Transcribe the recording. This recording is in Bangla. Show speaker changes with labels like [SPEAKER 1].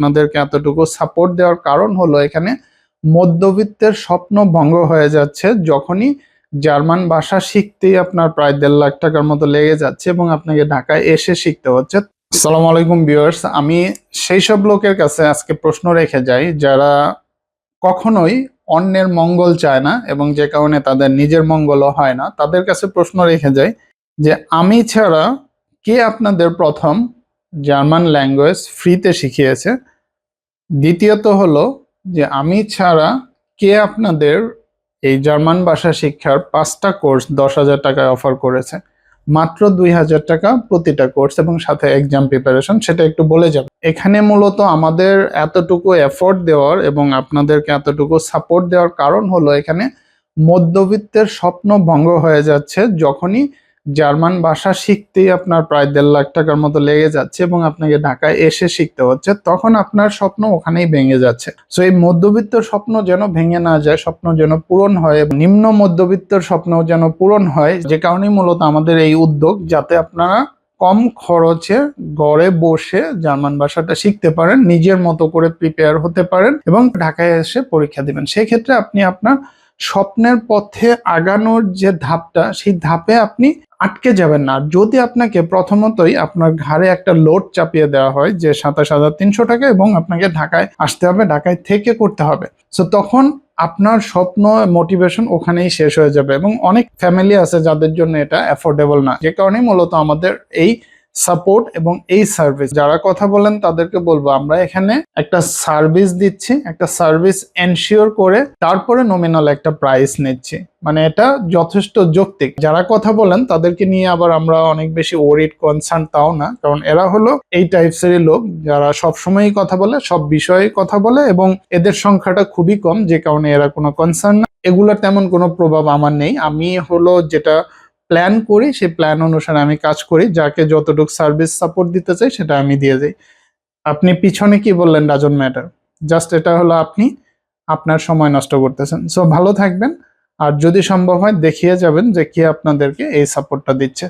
[SPEAKER 1] আপনাদেরকে এতটুকু সাপোর্ট দেওয়ার কারণ হলো এখানে মধ্যবিত্তের স্বপ্ন ভঙ্গ হয়ে যাচ্ছে যখনই জার্মান ভাষা শিখতেই আপনার প্রায় দেড় লাখ টাকার মতো লেগে যাচ্ছে এবং আপনাকে ঢাকায় এসে শিখতে হচ্ছে। সালাম আলাইকুম ভিউয়ার্স আমি সেই সব লোকের কাছে আজকে প্রশ্ন রেখে যাই যারা কখনোই অন্যের মঙ্গল চায় না এবং যে কারণে তাদের নিজের মঙ্গলও হয় না, তাদের কাছে প্রশ্ন রেখে যাই যে আমি ছাড়া কে আপনাদের প্রথম জার্মান ল্যাঙ্গুয়েজ ফ্রিতে শিখিয়েছে? দ্বিতীয়ত হলো যে আমি ছাড়া কে আপনাদের এই জার্মান ভাষা শিক্ষার পাঁচটা কোর্স দশ হাজার টাকায় অফার করেছে? মাত্র দুই হাজার টাকা প্রতিটা কোর্স এবং সাথে এক্সাম প্রিপারেশন সেটা একটু বলে যাবে। এখানে মূলত আমাদের এতটুকু এফোর্ট দেওয়ার এবং আপনাদেরকে এতটুকু সাপোর্ট দেওয়ার কারণ হলো এখানে মধ্যবিত্তের স্বপ্ন ভঙ্গ হয়ে যাচ্ছে যখনই জার্মান ভাষা শিখতেই আপনার প্রায় দেড় লাখ টাকার মতো লেগে যাচ্ছে এবং আপনাকে ঢাকায় এসে শিখতে হচ্ছে। তখন আপনার স্বপ্ন ওখানেই ভেঙে যাচ্ছে। সো এই মধ্যবিত্ত স্বপ্ন যেন ভেঙে না যায়, স্বপ্ন যেন পূরণ হয় নিম্ন মধ্যবিত্তর স্বপ্ন যেন পূরণ হয়, যে কারণেই মূলত আমাদের এই উদ্যোগ, যাতে আপনারা কম খরচে ঘরে বসে জার্মান ভাষাটা শিখতে পারেন, নিজের মতো করে প্রিপেয়ার হতে পারেন এবং ঢাকায় এসে পরীক্ষা দিবেন। সেক্ষেত্রে আপনি আপনার স্বপ্নের পথে আগানোর যে ধাপটা, সেই ধাপে আপনি আটকে যাবেন না। যদি আপনাকে প্রথমতই আপনার ঘাড়ে একটা লোড চাপিয়ে দেওয়া হয়, যে সাতাশ হাজার তিনশো টাকা এবং আপনাকে ঢাকায় আসতে হবে, ঢাকায় থেকে করতে হবে সো তখন আপনার স্বপ্ন মোটিভেশন ওখানেই শেষ হয়ে যাবে এবং অনেক ফ্যামিলি আছে যাদের জন্য এটা অ্যাফোর্ডেবল না। যে কারণেই মূলত আমাদের এই সাপোর্ট এবং এই সার্ভিস যারা কথা বলেন তাদেরকে বলব, আমরা এখানে একটা সার্ভিস দিচ্ছি, একটা সার্ভিস এনশিওর করে তারপরে নমিনাল একটা প্রাইস নিচ্ছি। মানে এটা যথেষ্ট যৌক্তিক। যারা কথা বলেন তাদেরকে নিয়ে আবার আমরা অনেক বেশি ওরিড কনসার্ন তাও না, কারণ এরা হলো এই টাইপসেরই লোক যারা সব সময়ই কথা বলে, সব বিষয়ে কথা বলে এবং এদের সংখ্যাটা খুবই কম, যে কারণে এরা কোনো কনসার্ন না। এগুলোর তেমন কোনো প্রভাব আমার নেই। আমি হলো যেটা প্ল্যান করি সেই প্ল্যান অনুসারে আমি কাজ করি, যাকে যতটুকু সার্ভিস সাপোর্ট দিতে চাই সেটা আমি দিয়ে যাই আপনি পিছনে কি বললেন ডাজন ম্যাটার জাস্ট এটা হলো আপনি আপনার সময় নষ্ট করতেছেন। সো ভালো থাকবেন। আর যদি সম্ভব হয়, দেখিয়ে যাবেন যে কে আপনাদেরকে এই সাপোর্টটা দিচ্ছে।